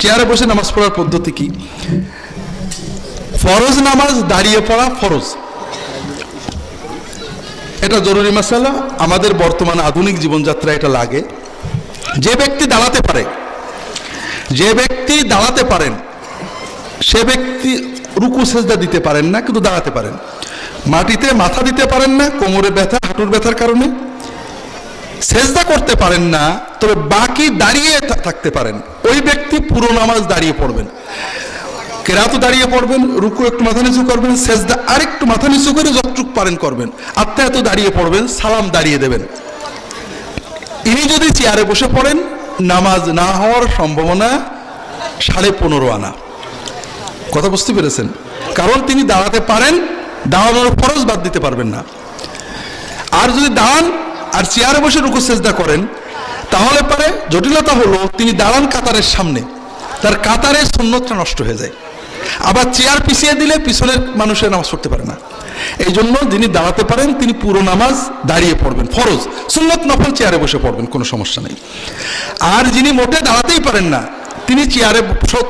চেয়ারে বসে নামাজ পড়ার পদ্ধতি কি? ফরজ নামাজ, দাঁড়িয়ে পড়া ফরজ। এটা জরুরি মশালা আমাদের বর্তমান আধুনিক জীবনযাত্রা এটা লাগে। যে ব্যক্তি দাঁড়াতে পারে, যে ব্যক্তি দাঁড়াতে পারেন, সে ব্যক্তি রুকু, সেজদা দিতে পারেন না, কিন্তু দাঁড়াতে পারেন। মাটিতে মাথা দিতে পারেন না, কোমরে ব্যথা, হাঁটুর ব্যথার কারণে। সেজদা করতে পারেন না, তবে বাকি দাঁড়িয়ে থাকতে পারেন। ওই ব্যক্তি পুরো নামাজ দাঁড়িয়ে পড়বেন। কেরাতও দাঁড়িয়ে পড়বেন, রুকু একটু মাথা নিচু করবেন, সেজদা আরেকটু মাথা নিচু করে যতটুক পারেন করবেন। আত্মা এত দাঁড়িয়ে পড়বেন, সালাম দাঁড়িয়ে দেবেন। ইনি যদি চেয়ারে বসে পড়েন, নামাজ না হওয়ার সম্ভাবনা সাড়ে পনেরো আনা। কথা বুঝতে পেরেছেন? কারণ তিনি দাঁড়াতে পারেন, দাঁড়ানোর ফরজ বাদ দিতে পারবেন না। আর যদি দাঁড়ান আর চেয়ারে বসে রুকু, সেজদা করেন তাহলে পারে জটিলতা হলো তিনি দাঁড়ান কাতারের সামনে। তার কাতারের সুন্নতটা নষ্ট হয়ে যায়। আবার চেয়ার পিছিয়ে দিলে পিছনের মানুষের নামাজ পড়তে পারে না। এই জন্য যিনি দাঁড়াতে পারেন, তিনি পুরো নামাজ দাঁড়িয়ে পড়বেন, ফরজ। সুন্নত নফল চেয়ারে বসে পড়বেন, কোনো সমস্যা নেই। আর যিনি মোটে দাঁড়াতেই পারেন না, তিনি চেয়ারে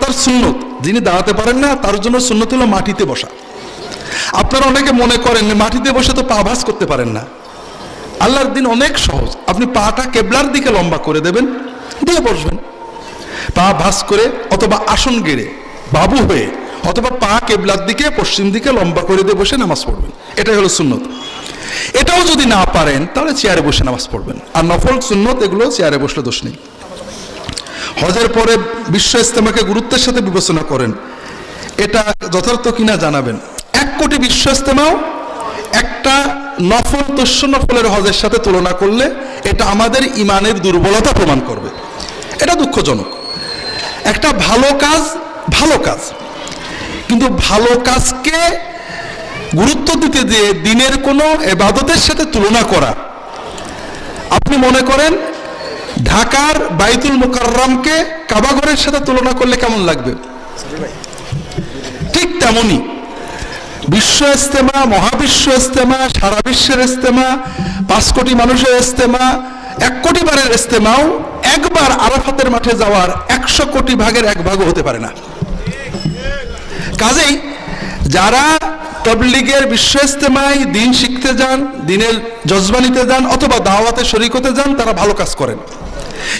তার সুন্নত। যিনি দাঁড়াতে পারেন না, তার জন্য সুন্নত হলো মাটিতে বসা। আপনারা অনেকে মনে করেন মাটিতে বসে তো পা ভাস করতে পারেন না। আল্লাহর দিন অনেক সহজ। আপনি পাটা কেবলার দিকে লম্বা করে দেবেন, দিয়ে বসবেন। পা ভাস করে অথবা আসন গেড়ে বাবু হয়ে অথবা পা কেবলার দিকে, পশ্চিম দিকে লম্বা করে দিয়ে বসে নামাজ পড়বেন। এটাই হলো সুন্নত। এটাও যদি না পারেন, তাহলে চেয়ারে বসে নামাজ পড়বেন। আর নফল সুন্নত, এগুলো চেয়ারে বসলে দোষ নেই। হজের পরে বিশ্ব ইস্তেমাকে গুরুত্বের সাথে বিবেচনা করেন। এটা যথার্থ কিনা জানাবেন। এক কোটি বিশ্ব ইস্তেমাও একটা নফল তস্য নফলের হজের সাথে তুলনা করলে এটা আমাদের ইমানের দুর্বলতা প্রমাণ করবে। এটা দুঃখজনক। একটা ভালো কাজ ভালো কাজ। কিন্তু ভালো কাজকে গুরুত্ব দিতে দিয়ে দিনের কোনো এবাদতের সাথে তুলনা করা। আপনি মনে করেন, ঢাকার বাইতুল মুকাররমকে কাবাঘরের সাথে তুলনা করলে কেমন লাগবে? ঠিক তেমনই। বিশ্ব ইস্তেমা মহাবিশ্ব ইস্তেমা সারা বিশ্বের ইস্তেমা, পাঁচ কোটি মানুষের ইস্তেমা, এক কোটি বারের ইস্তেমাও একবার আরাফাতের মাঠে যাওয়ার একশো কোটি ভাগের এক ভাগও হতে পারে না। কাজেই যারা তবলিগের বিশ্ব ইস্তেমায় দিন শিখতে যান, দিনের জজবা নিতে যান অথবা দাওয়াতে শরিক হতে যান, তারা ভালো কাজ করেন।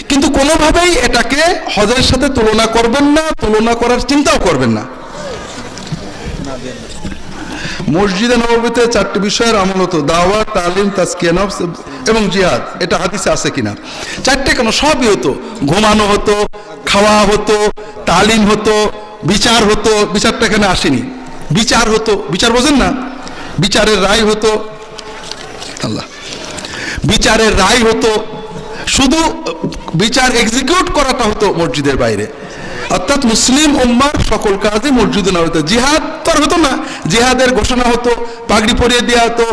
কিন্তু কোনোভাবেই এটাকে হজের সাথে তুলনা করবেন না, তুলনা করার চিন্তাও করবেন না। মসজিদে নবীতে চারটি বিষয়ের আমল হতো দাওয়া তালিম তাস্কিয়া নফস এবং জিহাদ। এটা হাদিসে আছে কিনা? চারটে কেন? সবই হতো। ঘুমানো হতো, খাওয়া হতো, তালিম হতো, বিচার হতো। বিচারটা এখানে আসেনি। বিচার হতো। বিচার বোঝেন না? বিচারের রায় হতো। আল্লাহ। বিচারের রায় হতো। শুধু বিচার এক্সিকিউট করাটা হতো মসজিদের বাইরে। অর্থাৎ মুসলিম উম্মার সকল কাজে মসজিদে না হতো। জিহাদ তো আর হতো না। জিহাদের ঘোষণা হতো, পাগড়ি পরিয়ে দেওয়া হতো,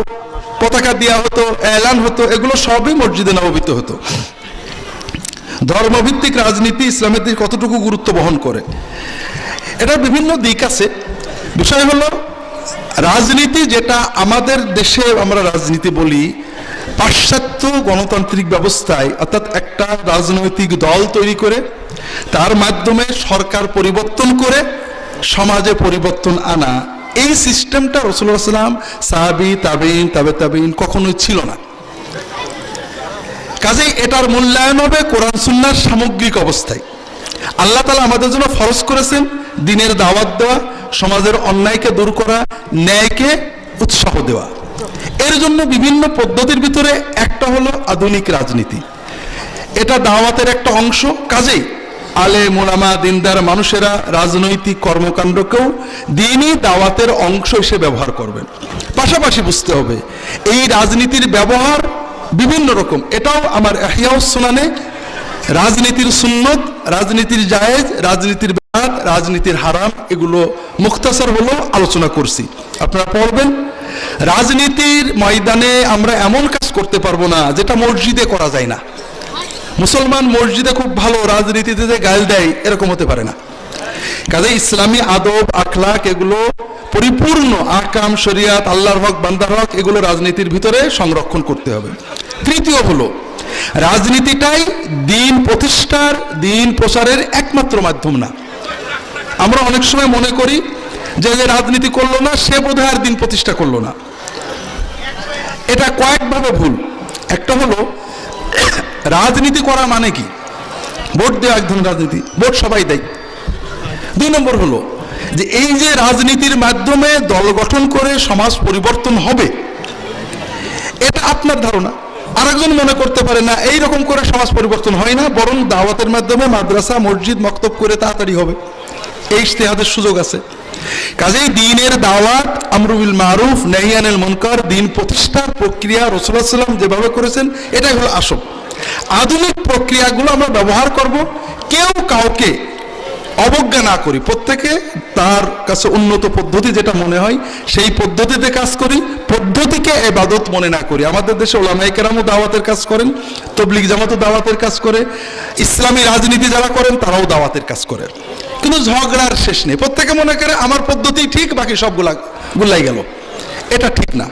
পতাকা দেওয়া হতো, এলান হতো, এগুলো সবই মসজিদে নববিত হতো। ধর্মভিত্তিক রাজনীতি ইসলামের দিকে কতটুকু গুরুত্ব বহন করে? এটার বিভিন্ন দিক আছে। বিষয় হলো, রাজনীতি যেটা আমাদের দেশে আমরা রাজনীতি বলি পাশ্চাত্য গণতান্ত্রিক ব্যবস্থায়, অর্থাৎ একটা রাজনৈতিক দল তৈরি করে, তার মাধ্যমে সরকার পরিবর্তন করে, সমাজে পরিবর্তন আনা, এই সিস্টেমটা রসুল্লাহ সাল্লাম সাহাবি তাবিন তাবে তাবিন কখনোই ছিল না। কাজেই এটার মূল্যায়ন হবে কোরআন সুন্নার সামগ্রিক অবস্থায়। আল্লাহ তালা আমাদের জন্য ফরজ করেছেন দিনের দাওয়াত দেওয়া, সমাজের অন্যায়কে দূর করা, ন্যায়কে উৎসাহ দেওয়া। এর জন্য বিভিন্ন পদ্ধতির ভিতরে একটা হলো আধুনিক রাজনীতি। এটা দাওয়াতের একটা অংশ। কাজেই আলে মোলামা দিনদার মানুষেরা রাজনৈতিক কর্মকাণ্ডকেও দিনই দাওয়াতের অংশ হিসেবে ব্যবহার করবেন। পাশাপাশি বুঝতে হবে, এই রাজনীতির ব্যবহার বিভিন্ন রকম। এটাও আমার সুনানে রাজনীতির সুন্নত, রাজনীতির জায়েজ, রাজনীতির বেদাত, রাজনীতির হারাম, এগুলো মুখতাসার হলো আলোচনা করছি। আপনারা পড়বেন রাজনীতির ময়দানে আমরা এমন কাজ করতে পারব না, যেটা মসজিদে করা যায় না। মুসলমান মসজিদে খুব ভালো রাজনীতিতে যে গাল দেয়, এরকম হতে পারে না। কাজে ইসলামী আদব, আখলাক এগুলো পরিপূর্ণ আকাম, শরিয়াত, আল্লাহর হক, বান্দার হক, এগুলো রাজনীতির ভিতরে সংরক্ষণ করতে হবে। তৃতীয় হলো, রাজনীতিটাই দিন প্রতিষ্ঠার, দিন প্রচারের একমাত্র মাধ্যম না। আমরা অনেক সময় মনে করি যে যে রাজনীতি করল না, সে বোধহয় আর দিন প্রতিষ্ঠা করল না। এটা কয়েকভাবে ভুল। একটা হলো, রাজনীতি করা মানে কি? ভোট দেওয়া এক ধরনের রাজনীতি, ভোট সবাই দেয়। দুই নম্বর হলো, যে এই যে রাজনীতির মাধ্যমে দল গঠন করে সমাজ পরিবর্তন হবে, এটা আপনার ধারণা। আরেকজন মনে করতে পারে, না, এই রকম করে সমাজ পরিবর্তন হয় না, বরং দাওয়াতের মাধ্যমে মাদ্রাসা, মসজিদ, মক্তব করে তাড়াতাড়ি হবে। এই ইশতেহাদের সুযোগ আছে। কাজেই দিনের দাওয়াত আমরুবিল মারুফ নেহিয়ানুল মুনকার, দিন প্রতিষ্ঠার প্রক্রিয়া সাল্লাম যেভাবে করেছেন, এটাই হলো আসল। আধুনিক প্রক্রিয়াগুলো আমরা ব্যবহার করব, কেউ কাউকে অবজ্ঞা না করি। প্রত্যেকে তার কাছে উন্নত পদ্ধতি যেটা মনে হয়, সেই পদ্ধতিতে কাজ করি, পদ্ধতিকে এবাদত মনে না করি। আমাদের দেশে ওলামাই কেরামও দাওয়াতের কাজ করেন, তবলিগ জামাতও দাওয়াতের কাজ করে, ইসলামী রাজনীতি যারা করেন, তারাও দাওয়াতের কাজ করে। কিন্তু ঝগড়ার শেষ নেই। প্রত্যেকে মনে করে আমার পদ্ধতি ঠিক, বাকি সবগুলা গুলাই গেল। এটা ঠিক না।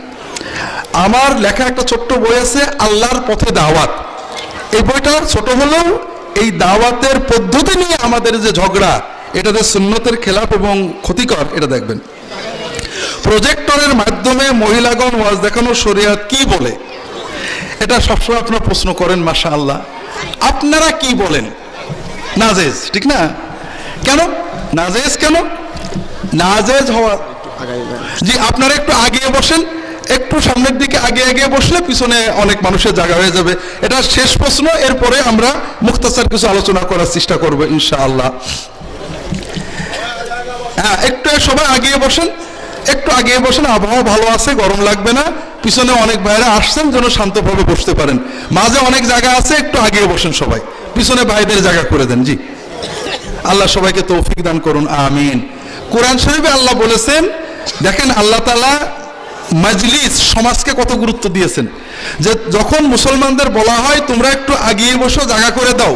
আমার লেখা একটা ছোট্ট বই আছে, আল্লাহর পথে দাওয়াত। এই বইটা ছোট হলেও এই দাওয়াতের পদ্ধতি নিয়ে আমাদের যে ঝগড়া এটাতে সুন্নতের খেলাপ এবং ক্ষতিকর, এটা দেখবেন। প্রজেক্টরের মাধ্যমে মহিলাগণ ওয়াজ দেখানো শরিয়াত কি বলে? এটা সবসময় আপনারা প্রশ্ন করেন মাসা আল্লাহ আপনারা কি বলেন? নাজেজ, ঠিক না? কেন? নাজেজ কেন? নাজেজ হওয়া জি, আপনারা একটু আগিয়ে বসেন। একটু সামনের দিকে আগে আগে বসলে পিছনে অনেক মানুষের জায়গা হয়ে যাবে। এটা শেষ প্রশ্ন, এরপরে আমরা মুক্তাচার কিছু আলোচনা করার চেষ্টা করব, ইনশাআল্লাহ। হ্যাঁ একটু সবাই আগিয়ে বসেন। একটু আগিয়ে বসেন, আবহাওয়া ভালো আছে, গরম লাগবে না। পিছনে অনেক ভাইরা আসছেন যেন শান্তভাবে বসতে পারেন। মাঝে অনেক জায়গা আছে, একটু আগিয়ে বসেন সবাই। পিছনে ভাইদের জায়গা করে দেন, জি। আল্লাহ সবাইকে তৌফিক দান করুন, আমিন। কোরআন শরীফে আল্লাহ বলেছেন, দেখেন আল্লাহ তালা মাজলিস, সমাজকে কত গুরুত্ব দিয়েছেন। যে যখন মুসলমানদের বলা হয়, তোমরা একটু আগিয়ে বসো, জায়গা করে দাও।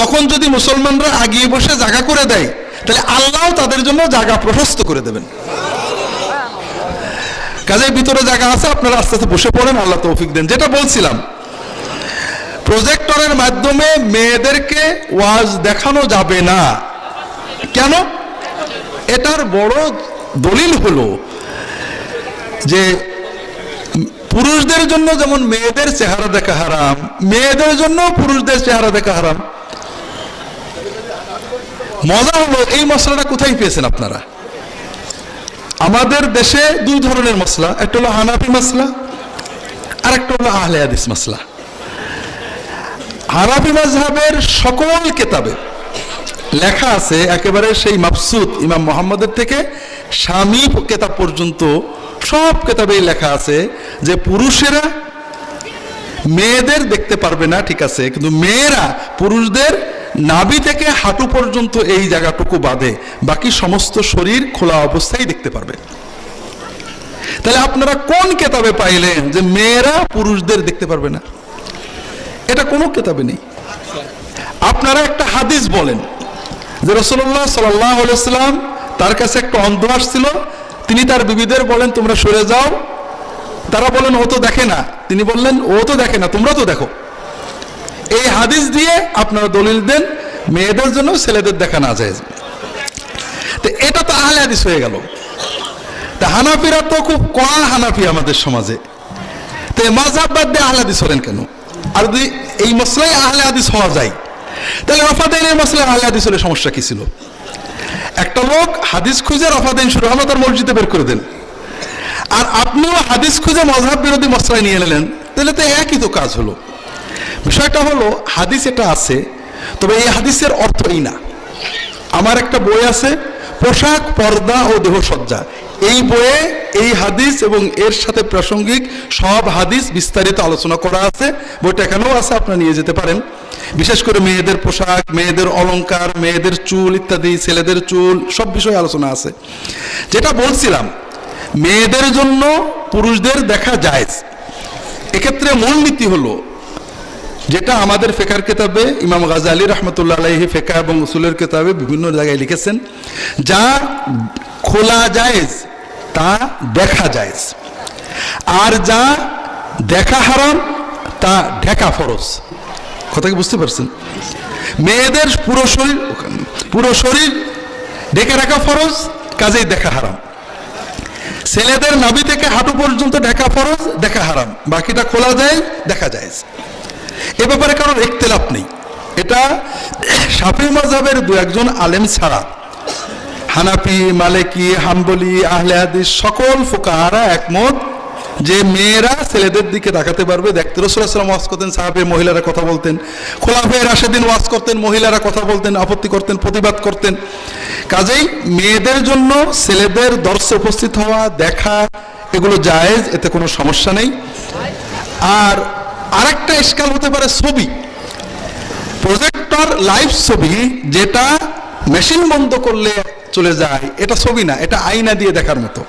তখন যদি মুসলমানরা আগিয়ে বসে জায়গা করে দেয়, তাহলে আল্লাহ তাদের জন্য জায়গা প্রশস্ত করে দেবেন। কাজের ভিতরে জায়গা আছে, আপনারা আস্তে আস্তে বসে পড়েন, আল্লাহ তৌফিক দেন। যেটা বলছিলাম প্রজেক্টরের মাধ্যমে মেয়েদেরকে ওয়াজ দেখানো যাবে না। কেন? এটার বড় দলিল হলো যে পুরুষদের জন্য যেমন মেয়েদের চেহারা দেখা হারাম, মেয়েদের জন্য পুরুষদের চেহারা দেখা হারাম। মজা হলো, এই মশলাটা কোথায় পেয়েছেন আপনারা? আমাদের দেশে দুই ধরনের মশলা, একটা হলো হানাফি মশলা আর একটা হলো আহলে হাদিস মশলা। হানাফি মাজহাবের সকল কেতাবে লেখা আছে একেবারে সেই মাফসুদ ইমাম মোহাম্মদের থেকে স্বামী কেতাব পর্যন্ত সব কেতাবেই লেখা আছে যে পুরুষেরা মেয়েদের দেখতে পারবে না, ঠিক আছে, কিন্তু মেয়েরা পুরুষদের নাভি থেকে হাঁটু পর্যন্ত এই জায়গাটুকু বাঁধে, বাকি সমস্ত শরীর খোলা অবস্থায় দেখতে পারবে। তাহলে আপনারা কোন কেতাবে পাইলেন যে মেয়েরা পুরুষদের দেখতে পারবে না? এটা কোনো কেতাবে নেই। আপনারা একটা হাদিস বলেন যে রসল্লাহ সাল্লাম তার কাছে একটা অন্ধ আসছিল, তিনি তার বিবিদের বলেন, তোমরা সরে যাও। তারা বলেন, ও তো দেখে না। তিনি বললেন, ও তো দেখে না, তোমরা তো দেখো। এই হাদিস দিয়ে আপনারা দলিল দেন, মেয়েদের জন্য ছেলেদের দেখা না যায়। তো এটা তো আহলে হাদিস হয়ে গেল। তা হানাফিরা তো খুব কড়া হানাফি আমাদের সমাজে। তো মাঝাব বাদ দিয়ে আহলে হাদিস হলেন কেন? আর যদি এই মশলাই আহলে হাদিস হওয়া যায়। তাহলে রফাদাইনের মশলা আহলে হাদিস হলে সমস্যা কি ছিল? একটা লোক হাদিস খুঁজে রফাদাইন শুরু হলো, তার মসজিদে বের করে দেন আর আপনিও হাদিস খুঁজে মজহাব বিরোধী মশলায় নিয়ে নিলেন, তাহলে তো একই তো কাজ হলো। বিষয়টা হলো, হাদিস এটা আছে, তবে এই হাদিসের অর্থ এই না। আমার একটা বই আছে, পোশাক, পর্দা ও দেহসজ্জা। এই বইয়ে এই হাদিস এবং এর সাথে প্রাসঙ্গিক সব হাদিস বিস্তারিত আলোচনা করা আছে। বইটা এখানেও আছে, আপনারা নিয়ে যেতে পারেন। বিশেষ করে মেয়েদের পোশাক, মেয়েদের অলংকার, মেয়েদের চুল ইত্যাদি, ছেলেদের চুল, সব বিষয়ে আলোচনা আছে। যেটা বলছিলাম, মেয়েদের জন্য পুরুষদের দেখা যায় এক্ষেত্রে মূলনীতি হলো, যেটা আমাদের ফেকার কেতাবে, ইমাম গাজালি রহমতুল্লাহ আলাইহি ফেকা এবং উসুলের কেতাবে বিভিন্ন জায়গায় লিখেছেন, যা খোলা জায়েজ তা দেখা যায়। আর যা দেখা হারাম, তা ঢেকা ফরজ। কথা কি বুঝতে পারছেন? মেয়েদের পুরো শরীর পুরো শরীর ঢেকে রাখা ফরজ, কাজেই দেখা হারাম। ছেলেদের নাভি থেকে হাঁটু পর্যন্ত ঢাকা ফরজ, দেখা হারাম। বাকিটা খোলা যায়, দেখা যায়। এ ব্যাপারে কারোর একতেলাপ নেই। এটা সাফি মজাবের দু একজন আলেম ছাড়া হানাফি, মালেকি, হাম্বলি, আহলে হাদিস সকল ফোকাহারা একমত যে মেয়েরা ছেলেদের দিকে তাকাতে পারবে। দেখতে রসুলাম ওয়াজ করতেন সাহাবে মহিলারা কথা বলতেন, খোলাফে রাশেদিন ওয়াজ করতেন, মহিলারা কথা বলতেন, আপত্তি করতেন, প্রতিবাদ করতেন। কাজেই মেয়েদের জন্য ছেলেদের দর্শে উপস্থিত হওয়া, দেখা, এগুলো জায়েজ, এতে কোনো সমস্যা নেই। আর আরেকটা ইস্কাল হতে পারে ছবি। প্রজেক্টর লাইভ ছবি, যেটা মেশিন বন্ধ করলে চলে যায়, এটা ছবি না, এটা আয়না দিয়ে দেখার মতো।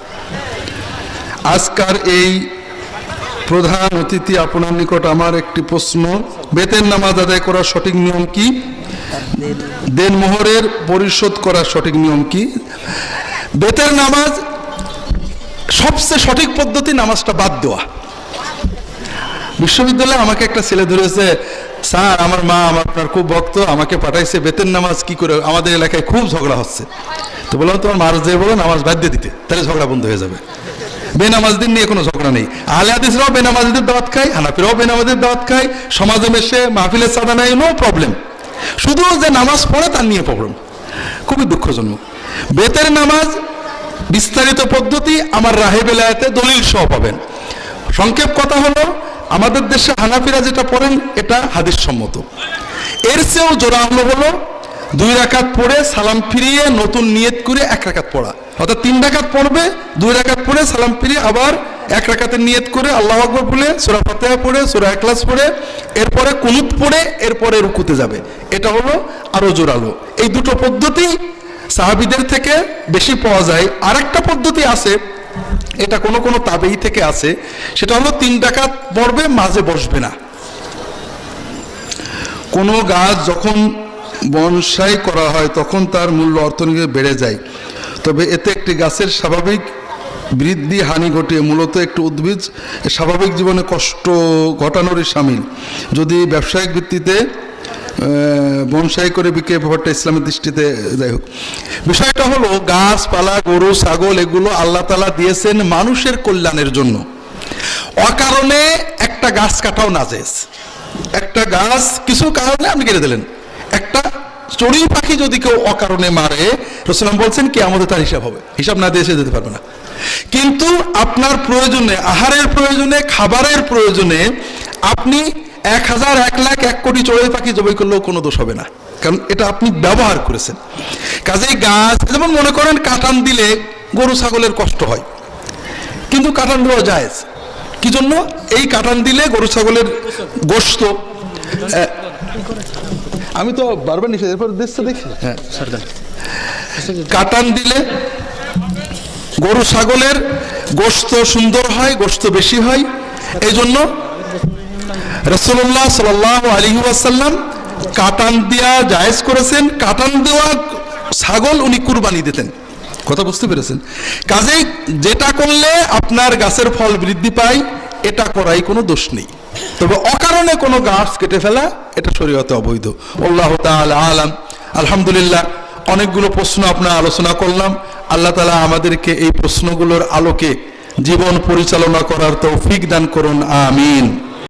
আজকার এই প্রধান অতিথি আপনার নিকট আমার একটি প্রশ্ন, বেতের নামাজ আদায় করার সঠিক নিয়ম কি? দেন মোহরের পরিশোধ করার সঠিক নিয়ম কি? বেতের নামাজ সবচেয়ে সঠিক পদ্ধতি নামাজটা বাদ দেওয়া। বিশ্ববিদ্যালয়ে আমাকে একটা ছেলে ধরেছে, স্যার, আমার মা, আমার আপনার খুব ভক্ত, আমাকে পাঠাইছে বেতের নামাজ কি করে? আমাদের এলাকায় খুব ঝগড়া হচ্ছে। তো বললাম, তোমার মার যে বলো, নামাজ বাদ দিয়ে দিতে। তাহলে ঝগড়া বন্ধ হয়ে যাবে। বেনামাজদের নিয়ে কোনো ঝগড়া নেই। আহলে হাদিসরাও বেনামাজিদের দাওয়াত খায়, হানাফিরাও বেনামাজিদের দাওয়াত খায়। সমাজে মেশে মাহফিলের সাদা নাই নো প্রবলেম শুধু যে নামাজ পড়ে, তার নিয়ে প্রবলেম খুবই দুঃখজনক। বেতের নামাজ বিস্তারিত পদ্ধতি আমার রাহে বেলায়েতে দলিল সহ পাবেন। সংক্ষেপ কথা হলো, আমাদের দেশে হানাফিরা যেটা পড়েন, এটা হাদিস সম্মত। এর চেয়েও জোড়া হলো হলো দুই রাকাত পড়ে সালাম ফিরিয়ে নতুন নিয়ত করে এক রাকাত পড়া। অর্থাৎ তিন রাকাত পড়বে, দুই রাকাত পড়ে সালাম ফিরিয়ে আবার এক রাকাতের নিয়ত করে আল্লাহ আকবর পড়ে সুরা ফাতেহা পড়ে, সুরা একলাস পড়ে, এরপরে কুনুত পড়ে, এরপরে রুকুতে যাবে। এটা হলো আরও জোরালো। এই দুটো পদ্ধতি সাহাবিদের থেকে বেশি পাওয়া যায়। আরেকটা পদ্ধতি আছে, এটা কোনো কোনো তাবেই থেকে আছে, সেটা হলো তিন ডাকাত পড়বে, মাঝে বসবে না। কোনো গাছ যখন বনসাই করা হয়, তখন তার মূল্য অর্থনীতি বেড়ে যায়। তবে এতে একটি গাছের স্বাভাবিক বৃদ্ধি, হানি ঘটিয়ে মূলত একটি উদ্ভিদ স্বাভাবিক জীবনে কষ্ট ঘটানোরই সামিল। যদি ব্যবসায়িক ভিত্তিতে বনসাই করে বিক্রি ব্যাপারটা ইসলামের দৃষ্টিতে, যাই হোক। বিষয়টা হলো, গাছপালা, গরু, ছাগল, এগুলো আল্লাহ তালা দিয়েছেন মানুষের কল্যাণের জন্য। অকারণে একটা গাছ কাটাও নাজেজ একটা গাছ কিছু কারণে আপনি কেটে দিলেন। একটা চড়ুই পাখি যদি কেউ অকারণে মারে, রসুলাম বলছেন কি, আমাদের তার হিসাব হবে। হিসাব না দিয়ে যেতে পারবে না। কিন্তু আপনার প্রয়োজনে, আহারের প্রয়োজনে, খাবারের প্রয়োজনে আপনি এক হাজার, এক লাখ, এক কোটি চড়ুই পাখি জবাই করলেও কোনো দোষ হবে না। কারণ এটা আপনি ব্যবহার করেছেন। কাজেই গাছ, যেমন মনে করেন কাটান দিলে গরু ছাগলের কষ্ট হয়। কিন্তু কাটান দেওয়া যায় কি জন্য? এই কাটান দিলে গরু ছাগলের গোস্ত আমি তো বারবার নিষেধ এরপর দেখছে দেখি। হ্যাঁ কাটান দিলে গরু ছাগলের গোস্ত সুন্দর হয় গোস্ত বেশি হয়। এই জন্য রসুল্লাহ সাল আলী ওয়াসাল্লাম কাটান দেওয়া জায়েজ করেছেন। কাটান দেওয়া ছাগল উনি কুরবানি দিতেন। কথা বুঝতে পেরেছেন? কাজেই যেটা করলে আপনার গাছের ফল বৃদ্ধি পায় এটা করাই কোনো দোষ নেই। তবে অকারণে কোনো গাছ কেটে ফেলা এটা শরীয়তে অবৈধ। আল্লাহ তাআলা আলাম। আলহামদুলিল্লাহ, অনেকগুলো প্রশ্ন আপনার আলোচনা করলাম। আল্লাহ তালা আমাদেরকে এই প্রশ্নগুলোর আলোকে জীবন পরিচালনা করার তৌফিক দান করুন, আমিন।